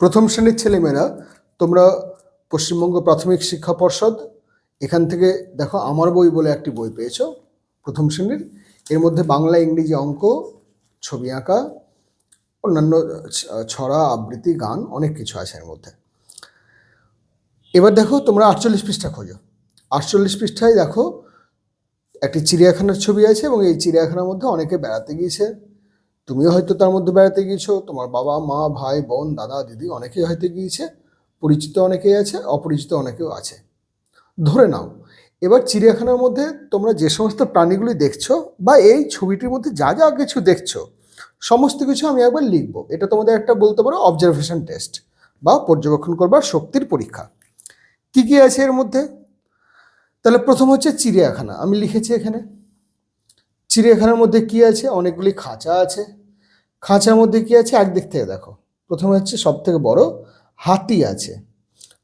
প্রথম শ্রেণির ছেলেমেয়েরা, তোমরা পশ্চিমবঙ্গ প্রাথমিক শিক্ষা পর্ষদ, এখান থেকে দেখো আমার বই বলে একটি বই পেয়েছ, প্রথম শ্রেণির। এর মধ্যে বাংলা, ইংরেজি অঙ্ক, ছবি আঁকা, অন্যান্য ছড়া, আবৃত্তি, গান, অনেক কিছু আছে এর মধ্যে। এবার দেখো তোমরা আটচল্লিশ পৃষ্ঠা খোঁজো। আটচল্লিশ পৃষ্ঠায় দেখো একটি চিড়িয়াখানার ছবি আছে এবং এই চিড়িয়াখানার মধ্যে অনেকে বেড়াতে গিয়েছে। তুমিও হয়তো তার মধ্যে বেড়াতে গিয়েছো, তোমার বাবা, মা, ভাই, বোন, দাদা, দিদি অনেকেই হয়তো গিয়েছে, পরিচিত অনেকেই আছে, অপরিচিত অনেকেও আছে। ধরে নাও, এবার চিড়িয়াখানার মধ্যে তোমরা যে সমস্ত প্রাণীগুলি দেখছ বা এই ছবিটির মধ্যে যা যা কিছু দেখছ, সমস্ত কিছু আমি একবার লিখব। এটা তোমাদের একটা বলতে পারো অবজারভেশন টেস্ট বা পর্যবেক্ষণ করবার শক্তির পরীক্ষা। কি কি আছে এর মধ্যে? তাহলে প্রথম হচ্ছে চিড়িয়াখানা, আমি লিখেছি এখানে। চিড়িয়াখানার মধ্যে কি আছে? অনেকগুলি খাঁচা আছে। খাঁচার মধ্যে কি আছে? একদিক থেকে দেখো। প্রথমে হচ্ছে সব থেকে বড় হাতি আছে।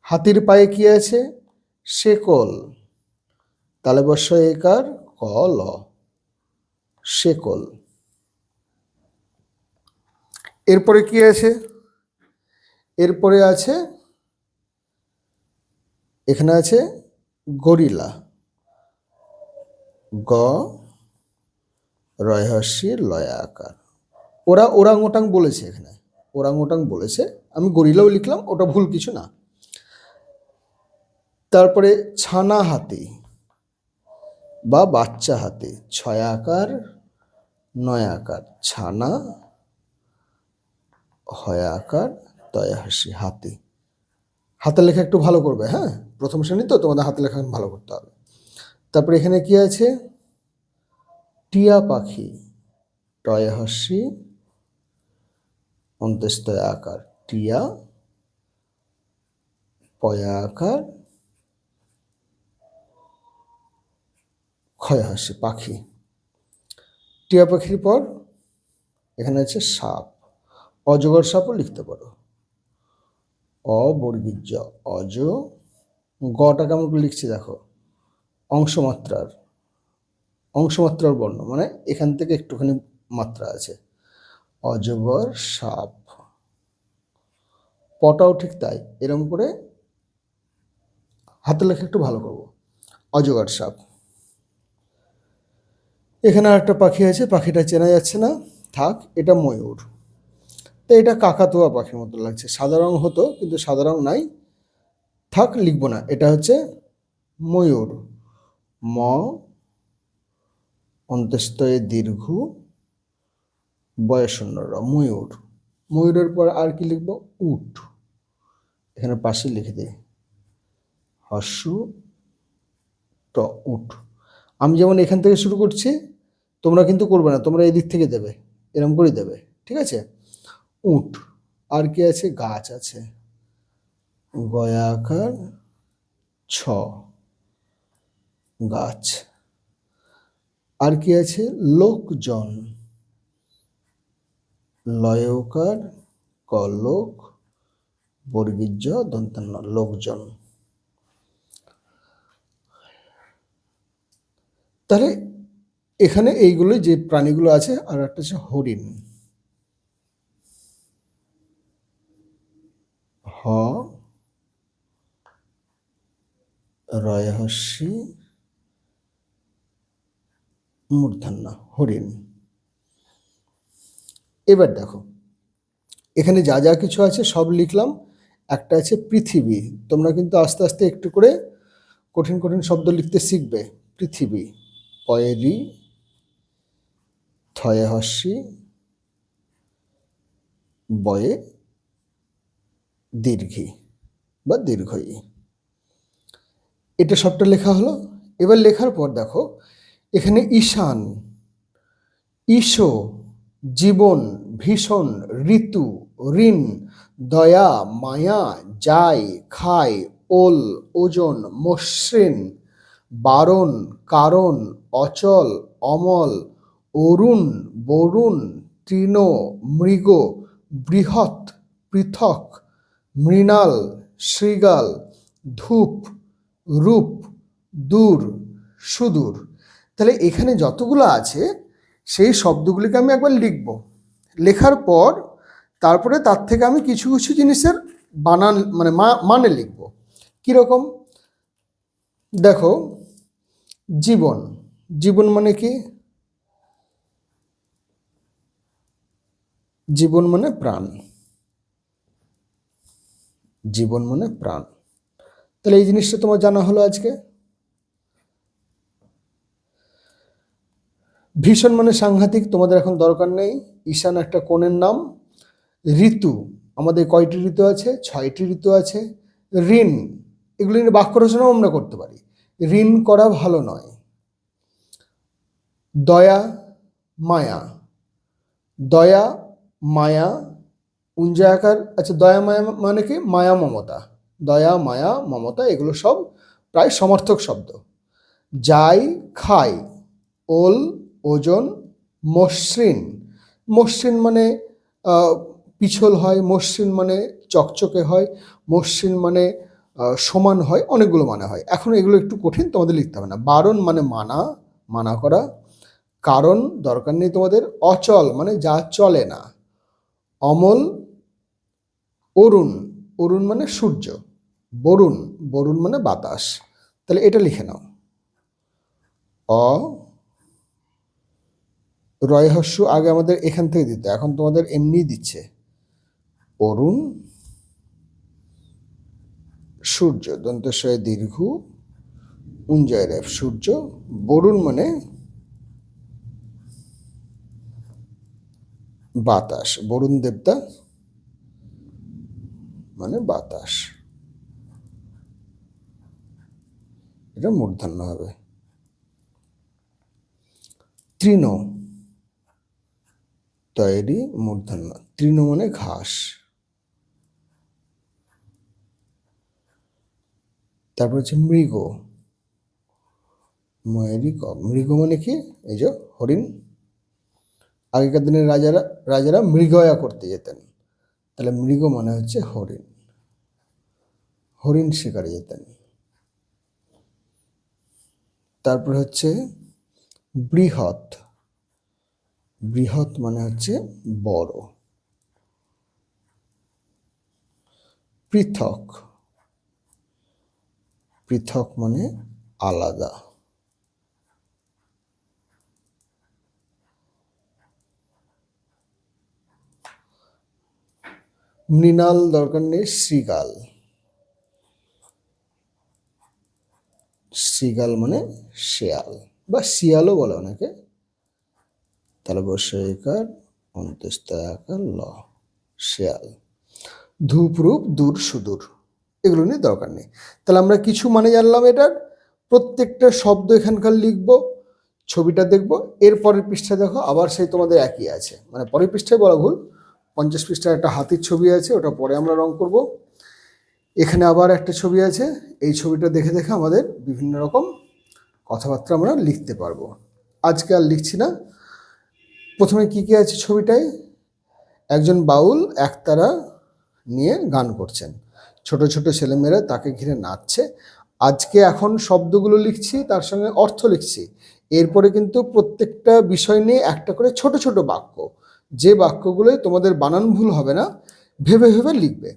হাতির পায়ে কি আছে? শেকল। তালে বর্ষ একার ক, ল। শেকল। এরপরে কি আছে? এরপরে আছে, এখানে আছে গরিলা। গ রয়হস্যি লয়া আকার। ওরা ওরাং ওটাং বলেছে এখানে। ওরাং ওটাং বলেছে। আমি গরিলাও লিখলাম, ওটা ভুল কিছু না। তারপরে ছানা হাতি বা বাচ্চা হাতি, ছয় আকার, নয় আকার। ছানা, হয় আকার, তয় হাসি হাতি। হাতের লেখা একটু ভালো করবে হ্যাঁ? প্রথম শ্রেণি তো, তোমাদের হাতের লেখা ভালো করতে হবে। তারপরে এখানে কি আছে? টিয়া পাখি, টয় হাসি অন্তস্তয় আকার টিয়া, পয়া আকার, ক্ষয় হাসি পাখি। টিয়া পাখির পর এখানে আছে সাপ। অজগর সাপও লিখতে পারো। অবর্গীর জ অজ, গটা কেমন করে লিখছি দেখো। অংশমাত্রার অংশমাত্রার বর্ণ মানে এখান থেকে একটুখানি মাত্রা আছে। অজগর সাপ। পটাও ঠিক তাই এরকম করে হাতে লেখা একটু ভালো করব। অজগর সাপ। এখানে আর একটা পাখি আছে, পাখিটা চেনা যাচ্ছে না। থাক, এটা ময়ূর। তো এটা কাকাতুয়া পাখির মতো লাগছে। সাদা রং হতো, কিন্তু সাদা রং নাই। থাক, লিখব না, এটা হচ্ছে ময়ূর। ম অন্তস্তয়ে দীর্ঘ বয়শূন্য র ময়ূর। ময়ূরের পর আর কি লিখব? উট। এখানে পাশে লিখে দিই। হস্যু ট, উট। আমি যেমন এখান থেকে শুরু করছি, তোমরা কিন্তু করবে না, তোমরা এদিক থেকে দেবে, এরম করেই দেবে, ঠিক আছে? উট। আর কি আছে? গাছ আছে। গয়াকার ছ। গাছ। আর কি আছে? লোকজন। লয়কার ক লোক বর্গীর্য, দন্তান্ন, লোকজন। তাহলে এখানে এইগুলো যে প্রাণীগুলো আছে, আর একটা হচ্ছে হরিণ। হ রয়হস্যি মূর্ধন্য হরিণ। এবার দেখো, এখানে যা যা কিছু আছে সব লিখলাম। একটা আছে পৃথিবী। তোমরা কিন্তু আস্তে আস্তে একটু করে কঠিন কঠিন শব্দ লিখতে শিখবে। পৃথিবী। পয়েরি থয়ে হস্যি বয়ে, দীর্ঘি বা দীর্ঘই এটা সবটা লেখা হলো। এবার লেখার পর দেখো এখানে ঈশান, ঈশো, জীবন, ভীষণ, ঋতু, ঋণ, দয়া, মায়া যায় খায় ওল, ওজন, মসৃণ, বারণ, কারণ, অচল, অমল, অরুণ, বরুণ, তৃণ, মৃগ, বৃহৎ, পৃথক, মৃণাল, শৃগাল, ধূপ, রূপ, দূর, সুদূর। তাহলে এখানে যতগুলো আছে, সেই শব্দগুলিকে আমি একবার লিখব। লেখার পর তারপরে তার থেকে আমি কিছু কিছু জিনিসের বানান মানে মানে লিখব। কীরকম? দেখো, জীবন। জীবন মানে কি? জীবন মানে প্রাণ। জীবন মানে প্রাণ। তাহলে এই জিনিসটা তোমার জানা হলো আজকে? ভীষণ মানে সাংঘাতিক, তোমাদের এখন দরকার নেই। ঈশান একটা কোণের নাম। ঋতু, আমাদের কয়টি ঋতু আছে? ছয়টি ঋতু আছে। ঋণ, এগুলো নিয়ে বাক্য রচনাও আমরা করতে পারি। ঋণ করা ভালো নয়। দয়া, মায়া। দয়া, মায়া, উঞ্জায়াকার আচ্ছা দয়া, মায়া মানে কি? মায়া, মমতা। দয়া, মায়া, মমতা, এগুলো সব প্রায় সমর্থক শব্দ। যাই, খাই, ওল ওজন মসৃণ। মসৃণ মানে পিছল হয়, মসৃণ মানে চকচকে হয়, মসৃণ মানে সমান হয়, অনেকগুলো মানে হয়। এখন এগুলো একটু কঠিন, তোমাদের লিখতে হবে না। বারণ মানে মানা মানা করা। কারণ দরকার নেই তোমাদের, অচল মানে যা চলে না। অমল, অরুণ। অরুণ মানে সূর্য। বরুণ। বরুণ মানে বাতাস। তাহলে এটা লিখে নাও। অ রয়হস্য আগে আমাদের এখান থেকে দিত, এখন তোমাদের এমনি দিচ্ছে। অরুণ, সূর্য দন্তস্বয় দীর্ঘ, উঞ্জয় রেফ সূর্য, বরুণ মানে বাতাস, বরুণ দেবতা মানে বাতাস। এটা মূর্ধন্য হবে। তৃণ তৈরি মূর্ধন্য মানে ঘাস। তারপর হচ্ছে মৃগ। ময়েরই ক মৃগ মানে কি? এই যে হরিণ। আগেকার দিনের রাজারা রাজারা মৃগয়া করতে যেতেন। তাহলে মৃগ মানে হচ্ছে হরিণ। হরিণ শিকারে যেতেন। তারপর হচ্ছে বৃহৎ। বৃহৎ মানে হচ্ছে বড়। পৃথক। পৃথক মানে আলাদা। মৃণাল দরকার নেই শ্রীগাল শ্রীগাল মানে শেয়াল বা শিয়ালও বলে অনেকে। তাহলে বর্ষায়কার অন্ত্যেষ্টায়াকার ল, শেয়াল। ধূপ রূপ দূর, সুদূর, এগুলো নিয়ে দরকার নেই। তাহলে আমরা কিছু মানে জানলাম এটার। প্রত্যেকটা শব্দ এখানকার লিখব, ছবিটা দেখব, এর পরের পৃষ্ঠা দেখো, আবার সেই তোমাদের একই আছে। মানে পরের পৃষ্ঠায় বলা ভুল, পঞ্চাশ পৃষ্ঠায় একটা হাতির ছবি আছে, ওটা পরে আমরা রং করব। এখানে আবার একটা ছবি আছে, এই ছবিটা দেখে দেখে আমাদের বিভিন্ন রকম কথাবার্তা আমরা লিখতে পারব। আজকে আর লিখছি না প্রথমে কি কি আছে ছবিটায়? একজন বাউল একতারা নিয়ে গান করছেন। ছোট ছোট ছেলেমেয়েরা তাকে ঘিরে নাচছে। আজকে এখন শব্দগুলো লিখছি, তার সঙ্গে অর্থ লিখছি। এরপরে কিন্তু প্রত্যেকটা বিষয় নিয়ে একটা করে ছোট ছোট বাক্য। যে বাক্যগুলোই তোমাদের বানান ভুল হবে না, ভেবে ভেবে লিখবে।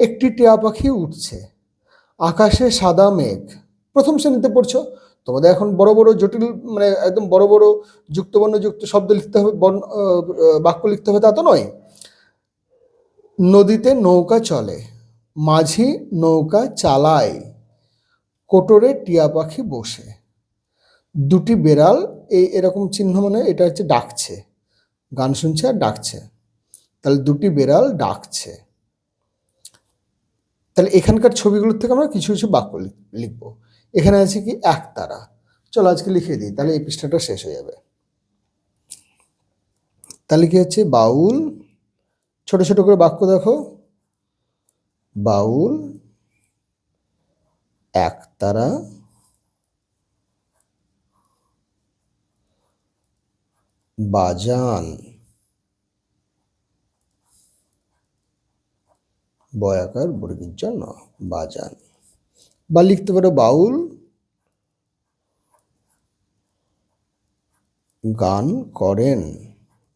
একটি টিয়া পাখি উঠছে, আকাশে সাদা মেঘ। প্রথম শ্রেণীতে পড়ছো? তোমাদের এখন বড় বড় জটিল মানে একদম বড় বড় যুক্ত শব্দ লিখতে হবে, বর্ণ বাক্য লিখতে হবে তা তো নয়। নদীতে নৌকা চলে, মাঝি নৌকা চালায়, কোটরে টিয়া পাখি বসে। দুটি বেড়াল, এই এরকম চিহ্ন মানে এটা হচ্ছে ডাকছে। গান শুনছে আর ডাকছে। তাহলে দুটি বেড়াল ডাকছে। তাহলে এখানকার ছবিগুলোর থেকে আমরা কিছু কিছু বাক্য লিখ- লিখব। এখানে আছে কি একতারা চলো আজকে লিখে দিই, তাহলে এই পৃষ্ঠাটা শেষ হয়ে যাবে। তাহলে কি হচ্ছে? বাউল, ছোট ছোট করে বাক্য দেখো। বাউল একতারা বাজান, বয়াকার বর্গীর জন্য বাজান। বা লিখতে পারো বাউল, গান করেন,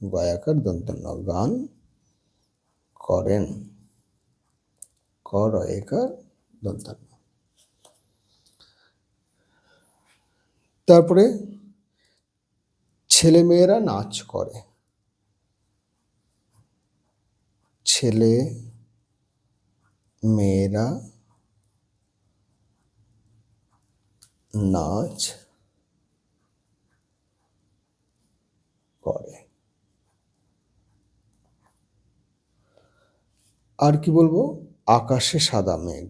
গয়াকার দন্তন্য, গান করেন কর একার তারপরে ছেলে মেয়েরা নাচ করে। ছেলে মেয়েরা নাচ করে। আর কি বলব? আকাশে সাদা মেঘ।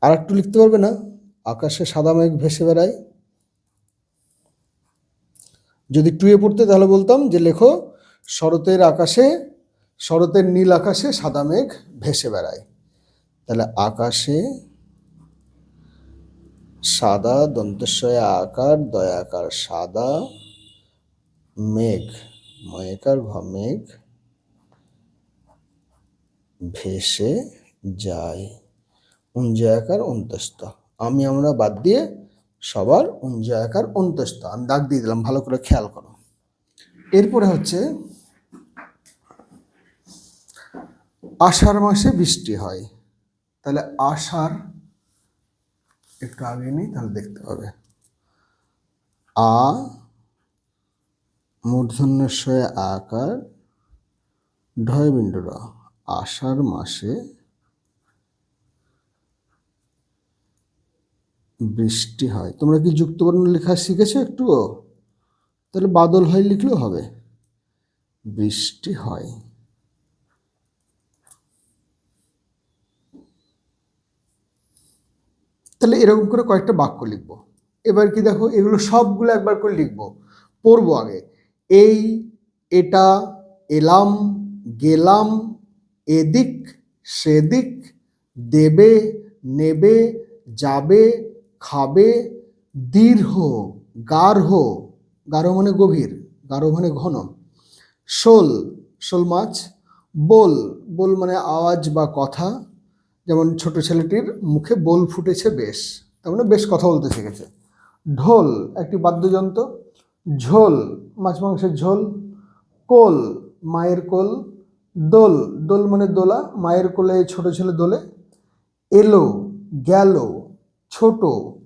আর একটু লিখতে পারবে না? আকাশে সাদা মেঘ ভেসে বেড়ায়। যদি টুয়ে পড়তে তাহলে বলতাম যে, লেখো, শরতের আকাশে, শরতের নীল আকাশে সাদা মেঘ ভেসে বেড়ায়। তাহলে আকাশে সাদা দন্তস্বয় আকার, দয়াকার সাদা, মেঘ, ময়কার ঘ মেঘ ভেসে যায়। উঞ্জয়াকার অন্তস্থ। আমি, আমরা বাদ দিয়ে সবার উঞ্জয়াকার অন্তস্থ। আমি দাগ দিয়ে দিলাম, ভালো করে খেয়াল করো। এরপরে হচ্ছে, আষাঢ় মাসে বৃষ্টি হয়। তাহলে আষাঢ় একটু আগে নিই, তাহলে দেখতে পাবে। আ, মূর্ধন্যস্বয় আকার ঢয় বিন্দু আষাঢ় মাসে বৃষ্টি হয়। তোমরা কি যুক্তবর্ণ লেখা শিখেছো একটুও? তাহলে বাদল হয় লিখলেও হবে। বৃষ্টি হয়। তাহলে এরকম করে কয়েকটা বাক্য লিখব। এবার কি দেখো, এগুলো সবগুলো একবার করে লিখব। পড়ব আগে। এই, এটা, এলাম, গেলাম, এদিক, সেদিক, দেবে, নেবে, যাবে, খাবে, দীর্ঘ গার্হ গাঢ় মানে গভীর, গাঢ় মানে ঘন। শোল শোল মাছ, বোল বোল মানে আওয়াজ বা কথা। যেমন ছোট ছেলেটির মুখে বোল ফুটেছে বেশ, তার মানে বেশ কথা বলতে শিখেছে। ঢোল, একটি বাদ্যযন্ত্র। ঝোল, মাছ মাংসের ঝোল। কোল, মায়ের কোল। দোল দোল মানে দোলা, মায়ের কোলে ছোট ছেলে দোলে। এলো, গেল, ছোট,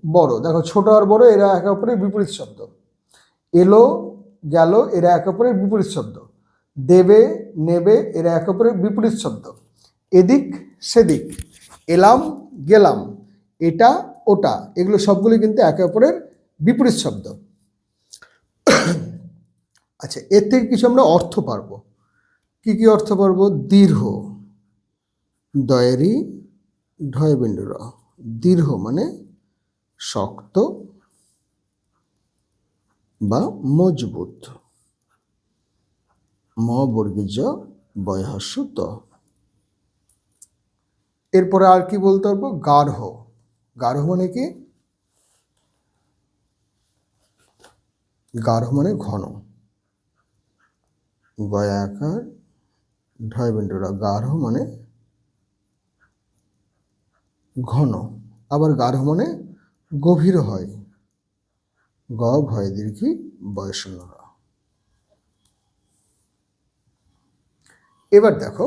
বড়। দেখো, ছোট আর বড়, এরা একে অপরের বিপরীত শব্দ। এলো, গেল, এরা একে অপরের বিপরীত শব্দ। দেবে, নেবে, এরা একে অপরের বিপরীত শব্দ। এদিক, সেদিক। এলাম, গেলাম, এটা, ওটা, এগুলো সবগুলি কিন্তু একে অপরের বিপরীত শব্দ। আচ্ছা এর থেকে কিছু আমরা অর্থ পারব। কি কি অর্থ পারব? দীর্ঘ, দয়েরি ঢয় বিন্দু দীর্ঘ মানে শক্ত বা মজবুত। ম বর্গীজ এরপরে আর কি বলতে পারব? গাঢ়। গাঢ় মানে কি? গাঢ় মানে ঘন। গয়াকার ঢয় বিন্দুরা গাঢ় মানে ঘন। আবার গাঢ় মানে গভীর হয়। গ ভয় দীর্ঘি বয়সন্নরা এবার দেখো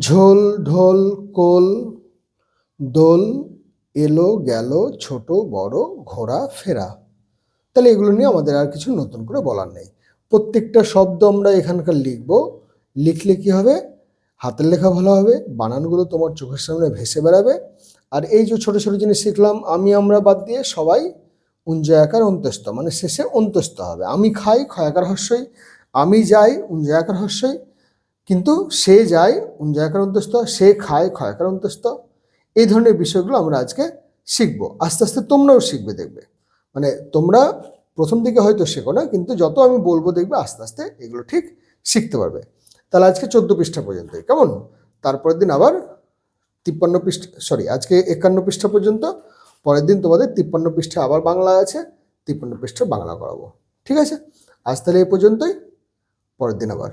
ঝোল, ঢোল, কোল, দোল, এলো, গেল, ছোট, বড় ঘোরা ফেরা। তাহলে এগুলো নিয়ে আমাদের আর কিছু নতুন করে বলার নেই। প্রত্যেকটা শব্দ আমরা এখানকার লিখব। লিখলে কি হবে? হাতের লেখা ভালো হবে, বানানগুলো তোমার চোখের সামনে ভেসে বেড়াবে। আর এই যে ছোট ছোট জিনিস শিখলাম, আমি, আমরা বাদ দিয়ে সবাই উঞ্জয়াকার অন্তস্থ মানে শেষে অন্তস্থ হবে। আমি খাই, ক্ষয়াকার হস্যই আমি যাই, উঞ্জয়াকার হস্যই কিন্তু সে যায় উঞ্জয়াকার অন্তস্থ? সে খায় ক্ষয়াকার অন্তস্থ? এই ধরনের বিষয়গুলো আমরা আজকে শিখব। আস্তে আস্তে তোমরাও শিখবে, দেখবে। মানে তোমরা প্রথম দিকে হয়তো শেখো না, কিন্তু যত আমি বলব, দেখবে আস্তে আস্তে এগুলো ঠিক শিখতে পারবে। তাহলে আজকে চোদ্দ পৃষ্ঠা পর্যন্ত, কেমন? তারপরের দিন আবার তিপ্পান্ন পৃষ্ঠা সরি আজকে একান্ন পৃষ্ঠা পর্যন্ত, পরের দিন তোমাদের তিপ্পান্ন পৃষ্ঠা আবার বাংলা আছে, তিপ্পান্ন পৃষ্ঠা বাংলা করাবো। ঠিক আছে? আজ তাহলে এই পর্যন্তই, পরের দিন আবার।